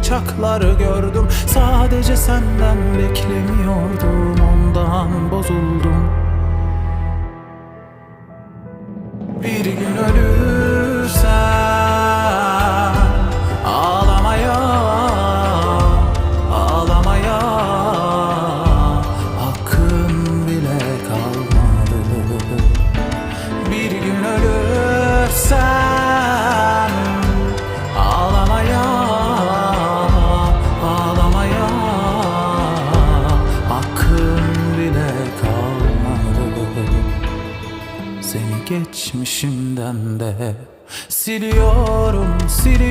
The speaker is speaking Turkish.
bıçaklar gördüm. Sadece senden beklemiyordum Ondan bozuldum. Bir gün ölürsen Ağlamaya Ağlamaya Hakkın bile kalmadı. Bir gün ölürsen seni geçmişimden de Siliyorum, siliyorum